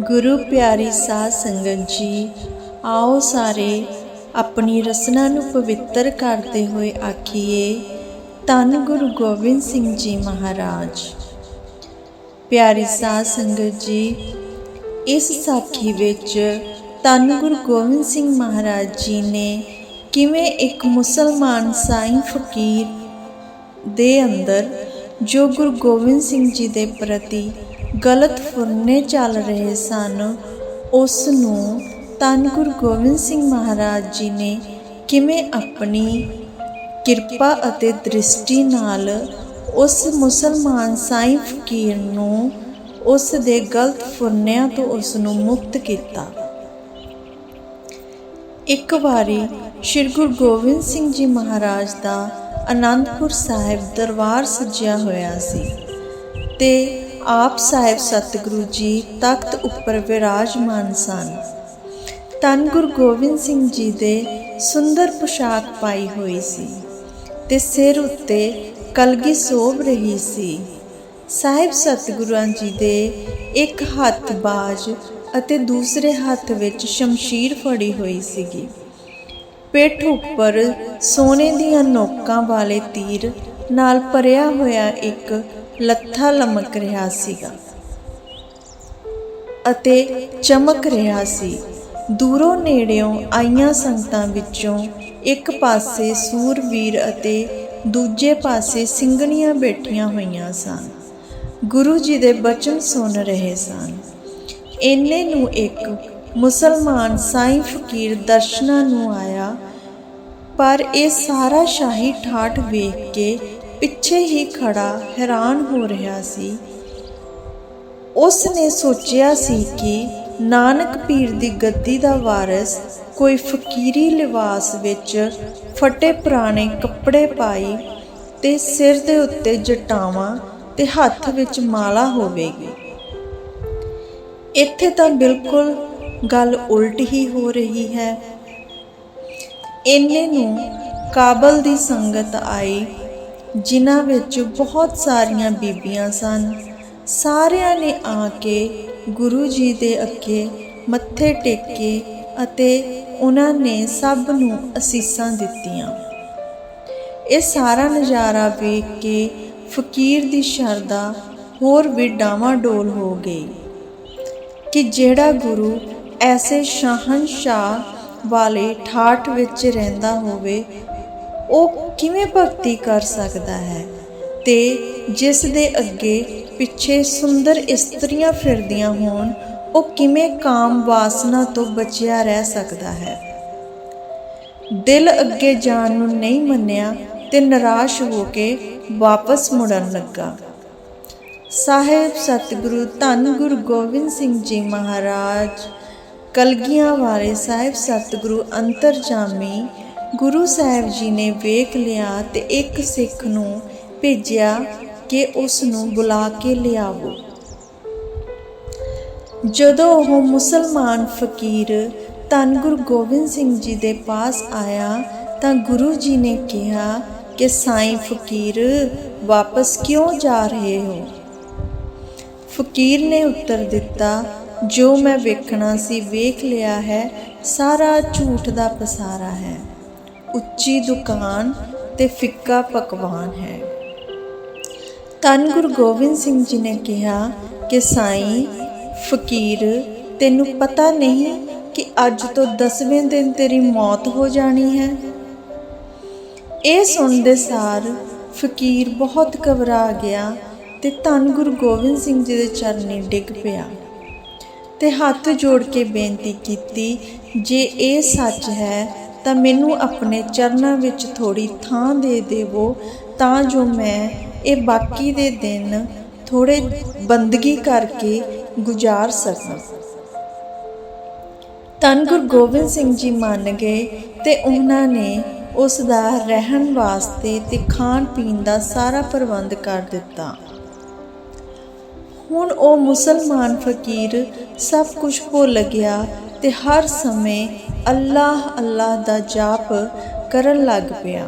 ਗੁਰੂ ਪਿਆਰੀ ਸਾਧ ਸੰਗਤ ਜੀ, ਆਓ ਸਾਰੇ ਆਪਣੀ ਰਸਨਾ ਨੂੰ ਪਵਿੱਤਰ ਕਰਦੇ ਹੋਏ ਆਖੀਏ, ਧੰਨ ਗੁਰੂ ਗੋਬਿੰਦ ਸਿੰਘ ਜੀ ਮਹਾਰਾਜ। ਪਿਆਰੀ ਸਾਧ ਸੰਗਤ ਜੀ, ਇਸ ਸਾਖੀ ਵਿੱਚ ਧੰਨ ਗੁਰੂ ਗੋਬਿੰਦ ਸਿੰਘ ਮਹਾਰਾਜ ਜੀ ਨੇ ਕਿਵੇਂ ਇੱਕ ਮੁਸਲਮਾਨ ਸਾਈਂ ਫਕੀਰ ਦੇ ਅੰਦਰ ਜੋ ਗੁਰੂ ਗੋਬਿੰਦ ਸਿੰਘ ਜੀ ਦੇ ਪ੍ਰਤੀ ਗਲਤ ਫੁਰਨੇ ਚੱਲ ਰਹੇ ਸਨ। ਉਸ ਨੂੰ ਧੰਨ ਗੁਰੂ ਗੋਬਿੰਦ ਸਿੰਘ ਮਹਾਰਾਜ ਜੀ ਨੇ ਕਿਵੇਂ ਆਪਣੀ ਕਿਰਪਾ ਅਤੇ ਦ੍ਰਿਸ਼ਟੀ ਨਾਲ ਉਸ ਮੁਸਲਮਾਨ ਸਾਈਂ ਫਕੀਰ ਨੂੰ ਉਸ ਦੇ ਗਲਤ ਫੁਰਨਿਆਂ ਤੋਂ ਉਸ ਨੂੰ ਮੁਕਤ ਕੀਤਾ। ਇੱਕ ਵਾਰੀ ਸ੍ਰੀ ਗੁਰੂ ਗੋਬਿੰਦ ਸਿੰਘ ਜੀ ਮਹਾਰਾਜ ਦਾ ਆਨੰਦਪੁਰ ਸਾਹਿਬ ਦਰਬਾਰ ਸਜਿਆ ਹੋਇਆ ਸੀ ਤੇ ਆਪ ਸਾਹਿਬ ਸਤਿਗੁਰੂ ਜੀ ਤਖਤ ਉੱਪਰ ਵਿਰਾਜਮਾਨ ਸਨ। ਧੰਨ ਗੁਰੂ ਗੋਬਿੰਦ ਸਿੰਘ ਜੀ ਦੇ ਸੁੰਦਰ ਪੁਸ਼ਾਕ ਪਾਈ ਹੋਈ ਸੀ ਤੇ ਸਿਰ ਉੱਤੇ ਕਲਗੀ ਸੋਭ ਰਹੀ ਸੀ। ਸਾਹਿਬ ਸਤਿਗੁਰਾਂ ਜੀ ਦੇ ਇੱਕ ਹੱਥ ਬਾਜ ਅਤੇ ਦੂਸਰੇ ਹੱਥ ਵਿੱਚ ਸ਼ਮਸ਼ੀਰ ਫੜੀ ਹੋਈ ਸੀਗੀ। ਪਿੱਠ ਉੱਪਰ ਸੋਨੇ ਦੀਆਂ ਨੋਕਾਂ ਵਾਲੇ ਤੀਰ ਨਾਲ ਭਰਿਆ ਹੋਇਆ ਇੱਕ ਲੱਥਾ ਲਮਕ ਰਿਹਾ ਸੀਗਾ ਅਤੇ ਚਮਕ ਰਿਹਾ ਸੀ। ਦੂਰੋਂ ਨੇੜਿਓਂ ਆਈਆਂ ਸੰਗਤਾਂ ਵਿੱਚੋਂ ਇੱਕ ਪਾਸੇ ਸੂਰਵੀਰ ਅਤੇ ਦੂਜੇ ਪਾਸੇ ਸਿੰਘਣੀਆਂ ਬੈਠੀਆਂ ਹੋਈਆਂ ਸਨ। ਗੁਰੂ ਜੀ ਦੇ ਬਚਨ ਸੁਣ ਰਹੇ ਸਨ। ਇੰਨੇ ਨੂੰ ਇੱਕ ਮੁਸਲਮਾਨ ਸਾਈਂ ਫਕੀਰ ਦਰਸ਼ਨਾਂ ਨੂੰ ਆਇਆ, ਪਰ ਇਹ ਸਾਰਾ ਸ਼ਾਹੀ ਠਾਠ ਵੇਖ ਕੇ ਪਿੱਛੇ ਹੀ ਖੜਾ ਹੈਰਾਨ ਹੋ ਰਿਹਾ ਸੀ। ਉਸ ਨੇ ਸੋਚਿਆ ਸੀ ਕਿ ਨਾਨਕ ਪੀਰ ਦੀ ਗੱਦੀ ਦਾ ਵਾਰਿਸ ਕੋਈ ਫਕੀਰੀ ਲਿਬਾਸ ਵਿੱਚ ਫਟੇ ਪੁਰਾਣੇ ਕੱਪੜੇ ਪਾਈ ਤੇ ਸਿਰ ਦੇ ਉੱਤੇ ਜਟਾਵਾਂ ਤੇ ਹੱਥ ਵਿੱਚ ਮਾਲਾ ਹੋਵੇਗੀ। ਇੱਥੇ ਤਾਂ ਬਿਲਕੁਲ ਗੱਲ ਉਲਟ ਹੀ ਹੋ ਰਹੀ ਹੈ। ਇੰਨੇ ਨੂੰ ਕਾਬਲ ਦੀ ਸੰਗਤ ਆਈ ਜਿਨ੍ਹਾਂ ਵਿੱਚ ਬਹੁਤ ਸਾਰੀਆਂ ਬੀਬੀਆਂ ਸਨ। ਸਾਰਿਆਂ ਨੇ ਆ ਕੇ ਗੁਰੂ ਜੀ ਦੇ ਅੱਗੇ ਮੱਥੇ ਟੇਕੇ ਅਤੇ ਉਹਨਾਂ ਨੇ ਸਭ ਨੂੰ ਅਸੀਸਾਂ ਦਿੱਤੀਆਂ। ਇਹ ਸਾਰਾ ਨਜ਼ਾਰਾ ਵੇਖ ਕੇ ਫਕੀਰ ਦੀ ਸ਼ਰਧਾ ਹੋਰ ਵੀ ਡਾਵਾਂ ਡੋਲ ਹੋ ਗਈ ਕਿ ਜਿਹੜਾ ਗੁਰੂ ਐਸੇ ਸ਼ਾਹਨਸ਼ਾਹ ਵਾਲੇ ਠਾਠ ਵਿੱਚ ਰਹਿੰਦਾ ਹੋਵੇ ਉਹ ਕਿਵੇਂ ਭਗਤੀ ਕਰ ਸਕਦਾ ਹੈ? ਤੇ ਜਿਸ ਦੇ ਅੱਗੇ ਪਿੱਛੇ ਸੁੰਦਰ ਇਸਤਰੀਆਂ ਫਿਰਦੀਆਂ ਹੋਣ, ਉਹ ਕਿਵੇਂ ਕਾਮ ਵਾਸਨਾ ਤੋਂ ਬਚਿਆ ਰਹਿ ਸਕਦਾ ਹੈ? ਦਿਲ ਅੱਗੇ ਜਾਣ ਨੂੰ ਨਹੀਂ ਮੰਨਿਆ ਤੇ ਨਿਰਾਸ਼ ਹੋ ਕੇ ਵਾਪਸ ਮੁੜਨ ਲੱਗਾ। ਸਾਹਿਬ ਸਤਿਗੁਰੂ ਧੰਨ ਗੁਰੂ ਗੋਬਿੰਦ ਸਿੰਘ ਜੀ ਮਹਾਰਾਜ, ਕਲਗੀਆਂ ਵਾਲੇ ਸਾਹਿਬ ਸਤਿਗੁਰੂ ਅੰਤਰਜਾਮੀ ਗੁਰੂ ਸਾਹਿਬ ਜੀ ਨੇ ਵੇਖ ਲਿਆ ਤੇ ਇੱਕ ਸਿੱਖ ਨੂੰ ਭੇਜਿਆ ਕਿ ਉਸ ਨੂੰ ਬੁਲਾ ਕੇ ਲਿਆਵੋ। ਜਦੋਂ ਉਹ ਮੁਸਲਮਾਨ ਫਕੀਰ ਧੰਨ ਗੁਰੂ ਗੋਬਿੰਦ ਸਿੰਘ ਜੀ ਦੇ ਪਾਸ ਆਇਆ ਤਾਂ ਗੁਰੂ ਜੀ ਨੇ ਕਿਹਾ ਕਿ ਸਾਈਂ ਫਕੀਰ, ਵਾਪਸ ਕਿਉਂ ਜਾ ਰਹੇ ਹੋ? ਫਕੀਰ ਨੇ ਉੱਤਰ ਦਿੱਤਾ, ਜੋ ਮੈਂ ਵੇਖਣਾ ਸੀ ਵੇਖ ਲਿਆ ਹੈ, ਸਾਰਾ ਝੂਠ ਦਾ ਪਸਾਰਾ ਹੈ। ਉੱਚੀ ਦੁਕਾਨ ਤੇ ਫਿੱਕਾ ਪਕਵਾਨ ਹੈ। ਧੰਨ ਗੁਰੂ ਗੋਬਿੰਦ ਸਿੰਘ ਜੀ ਨੇ ਕਿਹਾ ਕਿ ਸਾਈਂ, ਫਕੀਰ, ਤੈਨੂੰ ਪਤਾ ਨਹੀਂ ਕਿ ਅੱਜ ਤੋਂ 10ਵੇਂ ਦਿਨ ਤੇਰੀ ਮੌਤ ਹੋ ਜਾਣੀ ਹੈ। ਇਹ ਸੁਣਦੇ ਸਾਰ ਫਕੀਰ ਬਹੁਤ ਘਬਰਾ ਗਿਆ ਤੇ ਧੰਨ ਗੁਰੂ ਗੋਬਿੰਦ ਸਿੰਘ ਜੀ ਦੇ ਚਰਨੀ ਡਿੱਗ ਪਿਆ ਤੇ ਹੱਥ ਜੋੜ ਕੇ ਬੇਨਤੀ ਕੀਤੀ, ਜੇ ਇਹ ਸੱਚ ਹੈ ਤਾਂ ਮੈਨੂੰ ਆਪਣੇ ਚਰਨਾਂ ਵਿੱਚ ਥੋੜੀ ਥਾਂ ਦੇ ਦੇਵੋ, ਤਾਂ ਜੋ ਮੈਂ ਇਹ ਬਾਕੀ ਦੇ ਦਿਨ ਥੋੜੇ ਬੰਦਗੀ ਕਰਕੇ ਗੁਜ਼ਾਰ ਸਕਾਂ। ਧੰਨ ਗੁਰੂ ਗੋਬਿੰਦ ਸਿੰਘ ਜੀ ਮੰਨ ਗਏ ਤੇ ਉਹਨਾਂ ਨੇ ਉਸ ਦਾ ਰਹਿਣ ਵਾਸਤੇ ਤੇ ਖਾਣ ਪੀਣ ਦਾ ਸਾਰਾ ਪ੍ਰਬੰਧ ਕਰ ਦਿੱਤਾ। ਹੁਣ ਉਹ ਮੁਸਲਮਾਨ ਫਕੀਰ ਸਭ ਕੁਝ ਭੁੱਲ ਗਿਆ ਤੇ ਹਰ ਸਮੇਂ ਅੱਲਾਹ ਅੱਲਾਹ ਦਾ ਜਾਪ ਕਰਨ ਲੱਗ ਪਿਆ।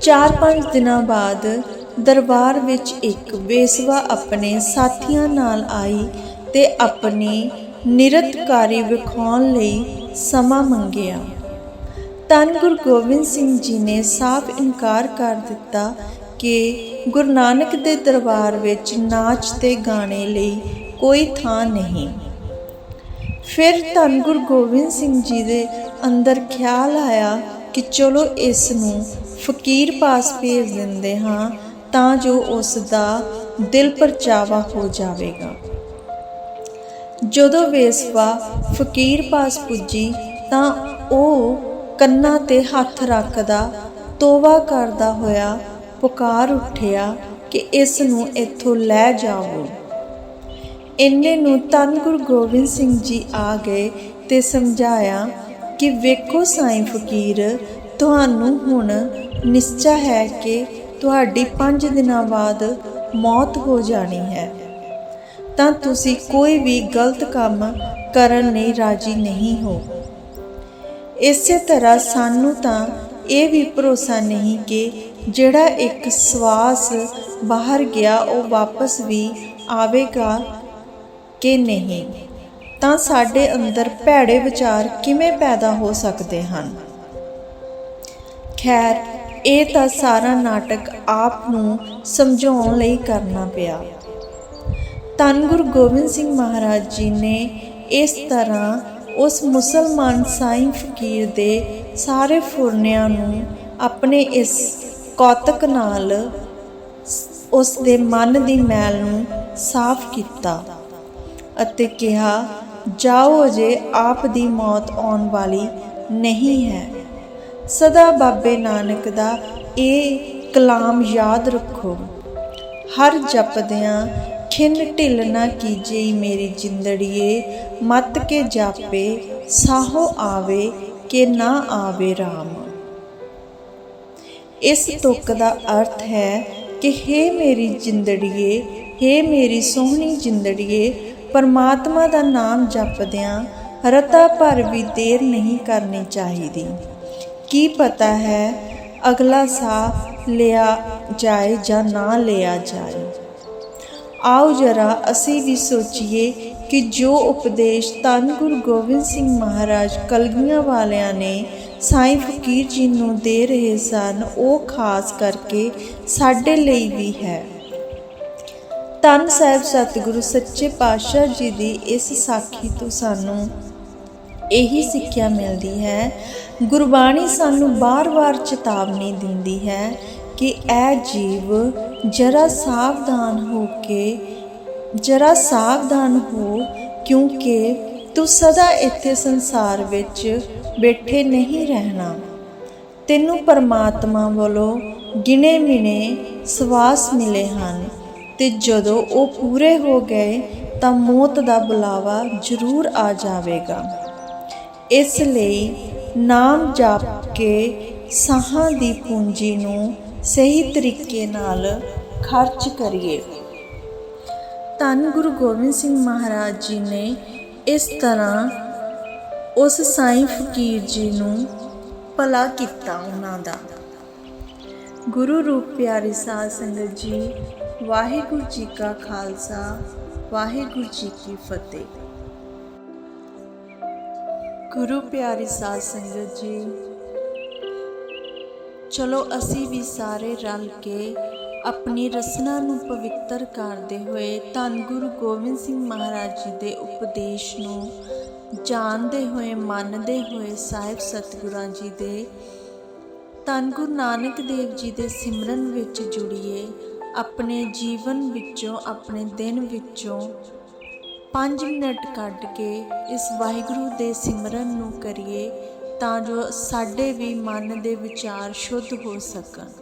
ਚਾਰ ਪੰਜ ਦਿਨਾਂ ਬਾਅਦ ਦਰਬਾਰ ਵਿੱਚ ਇੱਕ ਬੇਸਵਾ ਆਪਣੇ ਸਾਥੀਆਂ ਨਾਲ ਆਈ ਤੇ ਆਪਣੀ ਨਿਰਤਕਾਰੀ ਵਿਖਾਉਣ ਲਈ ਸਮਾਂ ਮੰਗਿਆ। ਧੰਨ ਗੁਰੂ ਗੋਬਿੰਦ ਸਿੰਘ ਜੀ ਨੇ ਸਾਫ਼ ਇਨਕਾਰ ਕਰ ਦਿੱਤਾ ਕਿ ਗੁਰੂ ਨਾਨਕ ਦੇ ਦਰਬਾਰ ਵਿੱਚ ਨਾਚ ਤੇ ਗਾਣੇ ਲਈ ਕੋਈ ਥਾਂ ਨਹੀਂ। ਫਿਰ ਧੰਨ ਗੁਰੂ ਗੋਬਿੰਦ ਸਿੰਘ ਜੀ ਦੇ ਅੰਦਰ ਖਿਆਲ ਆਇਆ ਕਿ ਚਲੋ ਇਸ ਨੂੰ ਫਕੀਰ ਪਾਸ ਭੇਜ ਦਿੰਦੇ ਹਾਂ ਤਾਂ ਜੋ ਉਸ ਦਾ ਦਿਲ ਪਰਚਾਵਾ ਹੋ ਜਾਵੇਗਾ। ਜਦੋਂ ਵੇਸਵਾ ਫਕੀਰ ਪਾਸ ਪੁੱਜੀ ਤਾਂ ਉਹ ਕੰਨਾਂ ਤੇ ਹੱਥ ਰੱਖਦਾ ਤੋਬਾ ਕਰਦਾ ਹੋਇਆ ਪੁਕਾਰ ਉੱਠਿਆ ਕਿ ਇਸ ਨੂੰ ਇੱਥੋਂ ਲੈ ਜਾਵੋ। ਇੰਨੇ ਨੂੰ ਧੰਨ ਗੁਰੂ ਗੋਬਿੰਦ ਸਿੰਘ ਜੀ ਆ ਗਏ ਤੇ ਸਮਝਾਇਆ ਕਿ ਵੇਖੋ ਸਾਈਂ ਫਕੀਰ, ਤੁਹਾਨੂੰ ਹੁਣ ਨਿਸ਼ਚਾ ਹੈ ਕਿ ਤੁਹਾਡੀ 5 ਦਿਨਾਂ ਬਾਅਦ ਮੌਤ ਹੋ ਜਾਣੀ ਹੈ। ਤਾਂ ਤੁਸੀਂ ਕੋਈ ਵੀ ਗਲਤ ਕੰਮ ਕਰਨ ਲਈ ਰਾਜੀ ਨਹੀਂ ਹੋ। ਇਸੇ ਤਰ੍ਹਾਂ ਸਾਨੂੰ ਤਾਂ ਇਹ ਵੀ ਭਰੋਸਾ ਨਹੀਂ ਕਿ ਜਿਹੜਾ ਇੱਕ ਸਵਾਸ ਬਾਹਰ ਗਿਆ, ਉਹ ਵਾਪਸ ਵੀ ਆਵੇਗਾ ਕਿ ਨਹੀਂ? ਤਾਂ ਸਾਡੇ ਅੰਦਰ ਭੈੜੇ ਵਿਚਾਰ ਕਿਵੇਂ ਪੈਦਾ ਹੋ ਸਕਦੇ ਹਨ? ਖੈਰ, ਇਹ ਤਾਂ ਸਾਰਾ ਨਾਟਕ ਆਪ ਨੂੰ ਸਮਝਾਉਣ ਲਈ ਕਰਨਾ ਪਿਆ। ਧੰਨ ਗੁਰੂ ਗੋਬਿੰਦ ਸਿੰਘ ਮਹਾਰਾਜ ਜੀ ਨੇ ਇਸ ਤਰ੍ਹਾਂ ਉਸ ਮੁਸਲਮਾਨ ਸਾਈਂ ਫਕੀਰ ਦੇ ਸਾਰੇ ਫੁਰਨਿਆਂ ਨੂੰ ਆਪਣੇ ਇਸ ਕੌਤਕ ਨਾਲ ਉਸ ਦੇ ਮਨ ਦੀ ਮੈਲ ਨੂੰ ਸਾਫ਼ ਕੀਤਾ ਅਤੇ ਕਿਹਾ, ਜਾਓ ਅਜੇ ਆਪ ਦੀ ਮੌਤ ਆਉਣ ਵਾਲੀ ਨਹੀਂ ਹੈ। ਸਦਾ ਬਾਬੇ ਨਾਨਕ ਦਾ ਇਹ ਕਲਾਮ ਯਾਦ ਰੱਖੋ। ਹਰ ਜਪਦਿਆਂ ਖਿੰਨ ਢਿੱਲ ਨਾ ਕੀਜੇ ਮੇਰੀ ਜਿੰਦੜੀਏ। ਮਤ ਕੇ ਜਾਪੇ, ਸਾਹੋ ਆਵੇ ਕਿ ਨਾ ਆਵੇ ਰਾਮ। ਇਸ ਤੁਕ ਦਾ ਅਰਥ ਹੈ ਕਿ हे ਮੇਰੀ ਜਿੰਦੜੀਏ हे ਮੇਰੀ ਸੋਹਣੀ ਜਿੰਦੜੀਏ, ਪਰਮਾਤਮਾ ਦਾ ਨਾਮ ਜਪਦਿਆਂ ਰਤਾ ਭਰ ਵੀ ਦੇਰ ਨਹੀਂ ਕਰਨੀ ਚਾਹੀਦੀ। ਕੀ ਪਤਾ ਹੈ ਅਗਲਾ ਸਾਹ ਲਿਆ ਜਾਏ ਜਾਂ ਨਾ ਲਿਆ ਜਾਏ? ਆਓ ਜਰਾ ਅਸੀਂ ਵੀ ਸੋਚੀਏ ਕਿ ਜੋ ਉਪਦੇਸ਼ ਧੰਨ ਗੁਰੂ ਗੋਬਿੰਦ ਸਿੰਘ ਮਹਾਰਾਜ ਕਲਗੀਆਂ ਵਾਲਿਆਂ ਨੇ ਸਾਈਂ ਫਕੀਰ ਜੀ ਨੂੰ ਦੇ ਰਹੇ ਸਨ, ਉਹ ਖਾਸ ਕਰਕੇ ਸਾਡੇ ਲਈ ਵੀ ਹੈ। ਧੰਨ ਸਾਹਿਬ ਸਤਿਗੁਰੂ, ਸੱਚੇ ਪਾਤਸ਼ਾਹ ਜੀ ਦੀ ਇਸ ਸਾਖੀ ਤੋਂ ਸਾਨੂੰ ਇਹੀ ਸਿੱਖਿਆ ਮਿਲਦੀ ਹੈ। ਗੁਰਬਾਣੀ ਸਾਨੂੰ ਬਾਰ-ਬਾਰ ਚੇਤਾਵਨੀ ਦਿੰਦੀ ਹੈ ਕਿ ਇਹ ਜੀਵ ਜਰਾ ਸਾਵਧਾਨ ਹੋ ਕੇ, ਜਰਾ ਸਾਵਧਾਨ ਹੋ ਕਿਉਂਕਿ ਤੂੰ ਸਦਾ ਇੱਥੇ ਸੰਸਾਰ ਵਿੱਚ ਬੈਠੇ ਨਹੀਂ ਰਹਿਣਾ। ਤੈਨੂੰ ਪਰਮਾਤਮਾ ਵੱਲੋਂ ਗਿਣੇ ਮਿਣੇ ਸਵਾਸ ਮਿਲੇ ਹਨ ਤੇ ਜਦੋਂ ਉਹ ਪੂਰੇ ਹੋ ਗਏ ਤਾਂ ਮੌਤ ਦਾ ਬੁਲਾਵਾ ਜ਼ਰੂਰ ਆ ਜਾਵੇਗਾ। ਇਸ ਲਈ ਨਾਮ ਜਪ ਕੇ ਸਾਹਾਂ ਦੀ ਪੂੰਜੀ ਨੂੰ ਸਹੀ ਤਰੀਕੇ ਨਾਲ ਖਰਚ ਕਰੀਏ। ਧੰਨ ਗੁਰੂ ਗੋਬਿੰਦ ਸਿੰਘ ਮਹਾਰਾਜ ਜੀ ਨੇ ਇਸ ਤਰ੍ਹਾਂ ਉਸ ਸਾਈਂ ਫਕੀਰ ਜੀ ਨੂੰ ਭਲਾ ਕੀਤਾ ਉਹਨਾਂ ਦਾ। ਗੁਰੂ ਰੂਪ ਪਿਆਰੀ ਸਾਧ ਸੰਗਤ ਜੀ, ਵਾਹਿਗੁਰੂ ਜੀ ਕਾ ਖਾਲਸਾ, ਵਾਹਿਗੁਰੂ ਜੀ ਕੀ ਫਤਿਹ। ਗੁਰੂ ਪਿਆਰੀ ਸਾਧ ਸੰਗਤ ਜੀ, ਚਲੋ ਅਸੀਂ ਵੀ ਸਾਰੇ ਰਲ ਕੇ ਆਪਣੀ ਰਸਨਾ ਨੂੰ ਪਵਿੱਤਰ ਕਰਦੇ ਹੋਏ ਧੰਨ ਗੁਰੂ ਗੋਬਿੰਦ ਸਿੰਘ ਮਹਾਰਾਜ ਜੀ ਦੇ ਉਪਦੇਸ਼ ਨੂੰ ਜਾਣਦੇ ਹੋਏ, ਮੰਨਦੇ ਹੋਏ ਸਾਹਿਬ ਸਤਿਗੁਰਾਂ ਜੀ ਦੇ, ਧੰਨ ਗੁਰੂ ਨਾਨਕ ਦੇਵ ਜੀ ਦੇ ਸਿਮਰਨ ਵਿੱਚ ਜੁੜੀਏ। ਆਪਣੇ ਜੀਵਨ ਵਿੱਚੋਂ, ਆਪਣੇ ਦਿਨ ਵਿੱਚੋਂ 5 ਮਿੰਟ ਕੱਢ ਕੇ ਇਸ ਵਾਹਿਗੁਰੂ ਦੇ ਸਿਮਰਨ ਨੂੰ ਕਰੀਏ ਤਾਂ ਜੋ ਸਾਡੇ ਵੀ ਮਨ ਦੇ ਵਿਚਾਰ ਸ਼ੁੱਧ ਹੋ ਸਕਣ।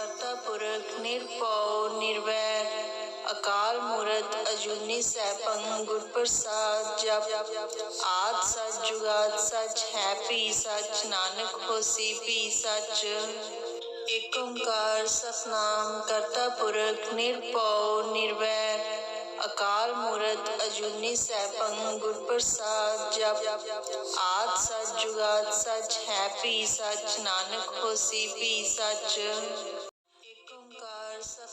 ਕਰਤਾ ਪੁਰਖ ਨਿਰਭਉ ਨਿਰਵੈਰ ਅਕਾਲ ਮੂਰਤ ਅਜੂਨੀ ਸੈਭੰ ਗੁਰ ਪ੍ਰਸਾਦ ਜਪ ਆਦ ਸਚ ਜੁਗਾਦ ਸਚ ਹੈ ਭੀ ਸਚ ਨਾਨਕ ਹੋਸੀ ਭੀ ਸਚ ਏਕ ਓੰਕਾਰ ਸਤਨਾਮ ਕਰਤਾ ਪੁਰਖ ਨਿਰਭਉ ਨਿਰਵੈਰ ਅਕਾਲ ਮੂਰਤ ਅਜੂਨੀ ਸੈਭੰ ਗੁਰ ਪ੍ਰਸਾਦ ਜਪ ਆਦ ਸਚ ਜੁਗਾਦ ਸਚ ਹੈ ਭੀ ਸਚ ਨਾਨਕ ਹੋਸੀ ਭੀ ਸਚ ਏਕ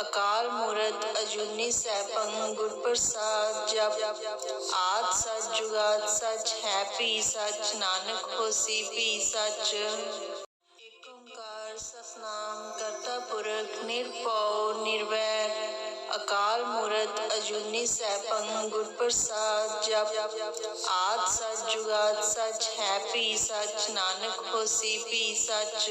ਅਕਾਲ ਮੂਰਤ ਅਜੂਨੀ ਸੈਭੰ ਗੁਰ ਪ੍ਰਸਾਦ ਜਪ। ਆਦ ਸਚ ਜੁਗਾਦ ਸਚ ਹੈ, ਭੀ ਸਚ ਨਾਨਕ ਹੋਸੀ, ਭੀ ਸਚ। ਏਕ ਓੰਕਾਰ ਸਤਨਾਮ ਕਰਤਾ ਪੁਰਖ, ਨਿਰਭਉ ਨਿਰਵੈਰ ਅਕਾਲ ਮੂਰਤ ਅਜੂਨੀ ਸੈਭੰ ਗੁਰ ਪ੍ਰਸਾਦ ਜਪ। ਆਦ ਸਚ ਜੁਗਾਦ ਸਚ ਹੈ, ਭੀ ਸਚ ਨਾਨਕ ਹੋਸੀ, ਭੀ ਸਚ।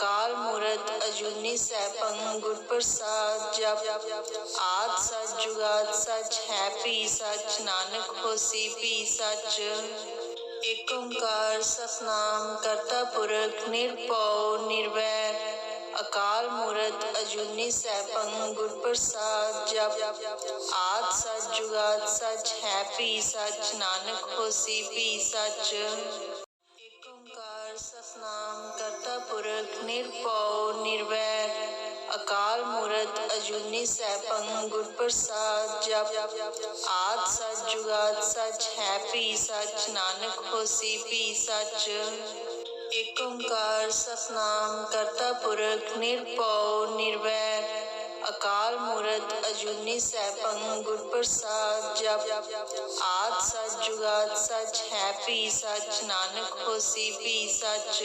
ਅਕਾਲ ਮੂਰਤ ਅਜੂਨੀ ਸੈਭੰ ਗੁਰ ਪ੍ਰਸਾਦ ਜਪ। ਆਦ ਸਚ ਜੁਗਾਦ ਸਚ ਹੈ ਪੀ ਸਚ, ਨਾਨਕ ਹੋਸੀ ਭੀ ਸਚ। ਏਕ ਓੰਕਾਰ ਸਤਨਾਮ ਕਰਤਾ ਪੁਰਖ, ਨਿਰਭਉ, ਨਿਰਵੈਰ। ਅਕਾਲ ਮੂਰਤ ਅਜੂਨੀ ਸੈਭੰ ਗੁਰ ਪ੍ਰਸਾਦ ਜਪ। ਆਦ ਸਚ ਜੁਗਾਦ ਸਚ ਹੈ ਪੀ ਸਚ, ਨਾਨਕ ਹੋਸੀ ਪੀ ਸਚ। ਏਕ ਓੰਕਾਰ ਸਤਨਾਮ ਕਰਤਾ ਪੁਰਖ ਨਿਰਭਉ, ਨਿਰਵੈਰ। ਅਕਾਲ ਮੂਰਤ ਅਜੂਨੀ ਸੈਭੰ ਗੁਰ ਪ੍ਰਸਾਦ ਜਪ। ਆਦ ਸਚ ਜੁਗਾਦ ਸਚ ਹੈ, ਭੀ ਸਚ। ਨਾਨਕ ਹੋਸੀ, ਭੀ ਸਚ। ਏਕ ਓੰਕਾਰ ਸਤਨਾਮ, ਕਰਤਾ ਪੁਰਖ, ਨਿਰਭਉ, ਨਿਰਵੈਰ। ਅਕਾਲ ਮੂਰਤ ਅਜੂਨੀ ਸੈਭੰ ਗੁਰ ਪ੍ਰਸਾਦ ਜਪ। ਆਦ ਸਚ ਜੁਗਾਦ ਸਚ ਹੈ, ਭੀ ਸਚ। ਨਾਨਕ ਹੋਸੀ, ਭੀ ਸਚ।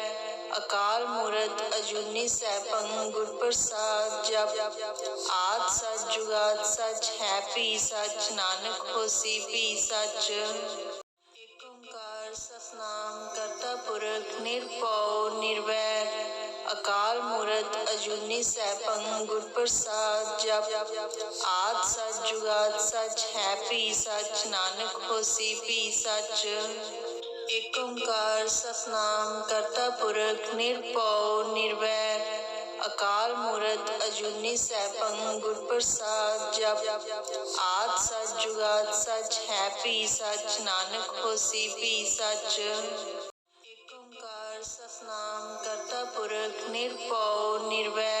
ਅਕਾਲ ਮੂਰਤ ਅਜੂਨੀ ਸੈਭੰ ਗੁਰ ਪ੍ਰਸਾਦ ਜਪ। ਆਦ ਸਚ ਜੁਗਾਦ ਸਚ ਹੈ, ਭੀ ਸਚ ਨਾਨਕ ਹੋਸੀ, ਭੀ ਸਚ। ਏਕ ਓੰਕਾਰ ਸਤਨਾਮ ਕਰਤਾ ਪੁਰਖ, ਨਿਰਭਉ, ਨਿਰਵੈਰ। ਅਕਾਲ ਮੂਰਤ ਅਜੂਨੀ ਸੈਭੰ ਗੁਰ ਪ੍ਰਸਾਦ ਜਪ। ਆਦ ਸਚ ਜੁਗਾਦ ਸਚ ਹੈ, ਭੀ ਸਚ ਨਾਨਕ ਹੋਸੀ, ਭੀ ਸਚ। ਏਕ ਓੰਕਾਰ ਸਤਨਾਮ ਕਰਤਾ ਪੁਰਖ, ਨਿਰਭਉ, ਨਿਰਵੈਰ, ਅਕਾਲ ਮੂਰਤ, ਅਜੂਨੀ ਸੈਭੰ, ਗੁਰ ਪ੍ਰਸਾਦ ਜਪ, ਆਦ ਸਚ ਜੁਗਾਦ ਸਚ ਹੈ, ਭੀ ਸਚ ਨਾਨਕ ਹੋਸੀ, ਭੀ ਸਚ। ਏਕ ਓੰਕਾਰ ਸਤਨਾਮ ਕਰਤਾ ਪੁਰਖ, ਨਿਰਭਉ, ਨਿਰਵੈਰ